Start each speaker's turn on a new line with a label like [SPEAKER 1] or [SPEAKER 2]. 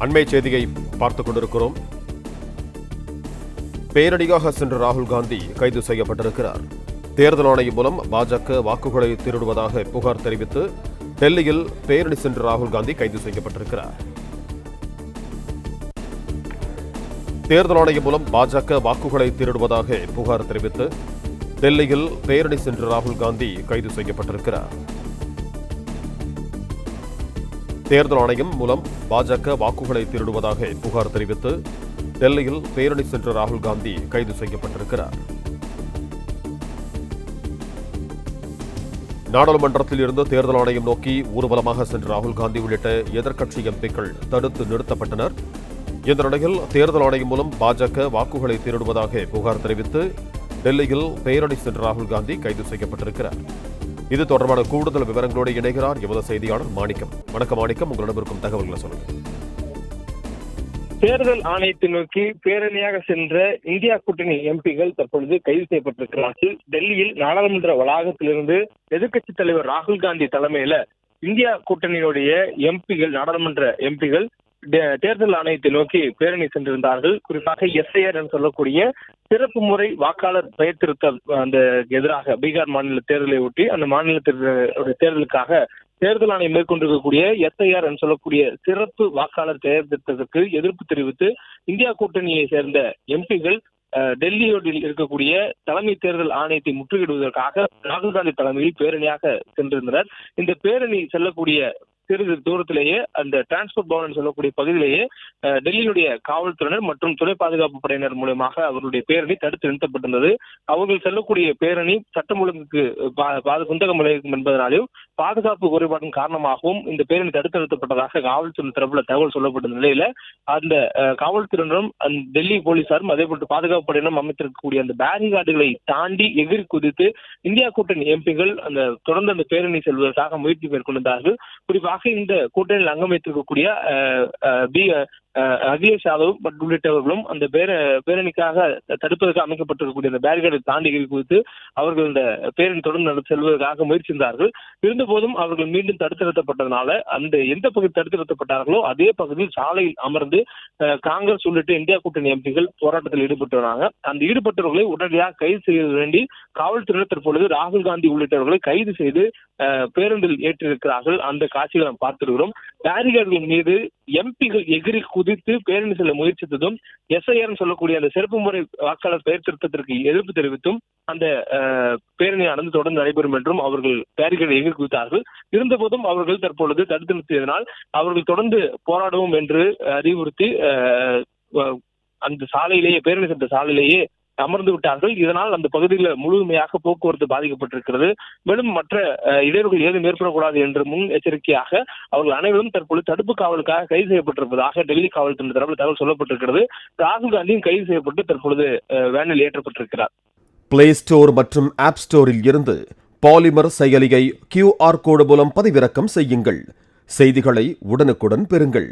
[SPEAKER 1] அண்மை செய்தியை பார்த்துக் கொண்டிருக்கிறோம். பேரடியாக சென்ற ராகுல் காந்தி கைது செய்யப்பட்டிருக்கிறார். தேர்தல் ஆணையம் மூலம் பாஜக வாக்குகளை திருடுவதாக புகார் தெரிவித்து டெல்லியில் பேரணி சென்ற ராகுல் காந்தி கைது செய்யப்பட்டிருக்கிறார். தேர்தல் ஆணையம் மூலம் பாஜக வாக்குகளை திருடுவதாக புகார் தெரிவித்து டெல்லியில் பேரணி சென்ற ராகுல் காந்தி கைது செய்யப்பட்டிருக்கிறார். தேர்தல் ஆணையம் மூலம் பாஜக வாக்குகளை திருடுவதாக புகார் தெரிவித்து டெல்லியில் பேரணி சென்ற ராகுல் காந்தி கைது செய்யப்பட்டிருக்கிறார். நாடாளுமன்றத்தில் இருந்து தேர்தல் ஆணையம் நோக்கி ஊர்வலமாக சென்ற ராகுல் காந்தி உள்ளிட்ட எதிர்க்கட்சி எம்பிக்கள் தடுத்து நிறுத்தப்பட்டனர். இந்த நிலையில் தேர்தல் ஆணையம் மூலம் பாஜக வாக்குகளை திருடுவதாக புகார் தெரிவித்து டெல்லியில் பேரணி சென்ற ராகுல் காந்தி கைது செய்யப்பட்டிருக்கிறார். இது தொடர்பான கூடுதல் விவரங்களோடு இணைகிறார் எமது செய்தியாளர் மாணிக்கம். வணக்கம் மாணிக்கம். உங்களிடம் இருக்கும் தகவல்களை சொல்லுங்க
[SPEAKER 2] தேர்தல் ஆணையத்தை நோக்கி பேரணியாக சென்ற இந்தியா கூட்டணி எம்பிகள் தற்பொழுது கைது செய்யப்பட்டிருக்கிறார்கள். டெல்லியில் நாடாளுமன்ற வளாகத்திலிருந்து எதிர்க்கட்சித் தலைவர் ராகுல் காந்தி தலைமையில இந்தியா கூட்டணியினுடைய எம்பிகள் நாடாளுமன்ற எம்பிகள் தேர்தல் ஆணையத்தை நோக்கி பேரணி சென்றிருந்தார்கள். குறிப்பாக எஸ்ஐஆர் என்று சொல்லக்கூடிய சிறப்பு முறை வாக்காளர் பெயர் திருத்தம் அந்த எதிராக பீகார் மாநில தேர்தலை ஒட்டி அந்த மாநில தேர்தலுக்காக தேர்தல் ஆணையம் மேற்கொண்டிருக்கக்கூடிய எஸ்ஐஆர் என்று சொல்லக்கூடிய சிறப்பு வாக்காளர் பெயர் திருத்தத்திற்கு எதிர்ப்பு தெரிவித்து இந்தியா கூட்டணியை சேர்ந்த எம்பிகள் டெல்லியோடில் இருக்கக்கூடிய தலைமை தேர்தல் ஆணையத்தை முற்றுகையிடுவதற்காக ராகுல் காந்தி தலைமையில் பேரணியாக சென்றிருந்தனர். இந்த பேரணி செல்லக்கூடிய சிறிது தூரத்திலேயே அந்த டிரான்ஸ்போர்ட் பவன் சொல்லக்கூடிய பகுதியிலேயே டெல்லியினுடைய டெல்லியுடைய காவல்துறையினர் மற்றும் துணை பாதுகாப்பு படையினர் மூலமாக அவருடைய பேரணி தடுத்து நிறுத்தப்பட்டிருந்தது. அவர்கள் செல்லக்கூடிய பேரணி சட்டம் ஒழுங்குக்கு பா- குந்தகம் விளைவிக்கும் என்பதனாலும் பாதுகாப்பு குறைபாட்டின் காரணமாகவும் இந்த பேரணி தடுத்து நிறுத்தப்பட்டதாக காவல்துறை தரப்புல தகவல் சொல்லப்பட்ட நிலையில அந்த காவல்துறையினரும் அந்த டெல்லி போலீசாரும் அதே போன்று பாதுகாப்பு படையினரும் அமைத்திருக்கக்கூடிய அந்த பேரிகார்டுகளை தாண்டி எதிர் குதித்து இந்தியா கூட்டணி எம்பிகள் அந்த தொடர்ந்து அந்த பேரணி செல்வதற்காக முயற்சி மேற்கொண்டிருந்தார்கள். குறிப்பாக இந்த கூட்டணியில் அங்கம் வைத்திருக்கக்கூடிய அஹ், அஹ், பி அகிலேஷ் யாதவ் உள்ளிட்டவர்களும் அந்த பேர பேரணிக்காக தடுப்பதற்கு அமைக்கப்பட்டிருக்கக்கூடிய அந்த பேரிகார்டை தாண்டி குறித்து அவர்கள் இந்த பேரணி தொடர்ந்து நடத்தி செல்வதற்காக முயற்சித்தார்கள். இருந்தபோதும் அவர்கள் மீண்டும் தடுத்து நிறுத்தப்பட்டதனால அந்த எந்த பகுதி தடுத்து நிறுத்தப்பட்டார்களோ அதே பகுதியில் சாலையில் அமர்ந்து காங்கிரஸ் உள்ளிட்ட இந்தியா கூட்டணி எம்பிகள் போராட்டத்தில் ஈடுபட்டு வராங்க. அந்த ஈடுபட்டவர்களை உடனடியாக கைது செய்ய வேண்டி காவல்துறையினர் தற்பொழுது ராகுல் காந்தி உள்ளிட்டவர்களை கைது செய்து பேருந்தில் ஏற்றிருக்கிறார்கள். அந்த காட்சிகளை நாம் பார்த்திருக்கிறோம். பேரிகேடுகள் மீது எம்பிகள் எகிரி குதித்து பேரணி செல்ல முயற்சித்ததும் எஸ்ஐஆர் சொல்லக்கூடிய அந்த சிறப்பு முறை வாக்காளர் பெயர் திருத்தத்திற்கு எதிர்ப்பு தெரிவித்தும் அந்த பேரணி அடந்து தொடர்ந்து நடைபெறும் என்றும் அவர்கள் பேரிகளை எகிரி குதித்தார்கள். இருந்தபோதும் அவர்கள் தற்பொழுது தடுத்து நிறுத்தியதனால் அவர்கள் தொடர்ந்து போராடுவோம் என்று அறிவுறுத்தி அந்த சாலையிலேயே பேரணி சென்ற சாலையிலேயே அமர்ந்து விட்டார்கள். இதனால் அந்த பகுதியில் முழுமையாக போக்குவரத்து பாதிக்கப்பட்டிருக்கிறது. மேலும் மற்ற இடையூறுகள் ஏதும் ஏற்படக்கூடாது என்று முன் எச்சரிக்கையாக அவர்கள் அனைவரும் தற்போது தடுப்பு காவலுக்காக கைது செய்யப்பட்டிருப்பதாக டெல்லி காவல்துறை தரப்பில் தகவல் சொல்லப்பட்டிருக்கிறது. ராகுல் காந்தியும் கைது செய்யப்பட்டு தற்பொழுது வேனில் ஏற்றப்பட்டிருக்கிறார்.
[SPEAKER 1] பிளே ஸ்டோர் மற்றும் ஆப் ஸ்டோரில் இருந்து பாலிமர் செயலியை கியூஆர் கோடு மூலம் பதிவிறக்கம் செய்யுங்கள். செய்திகளை உடனுக்குடன் பெறுங்கள்.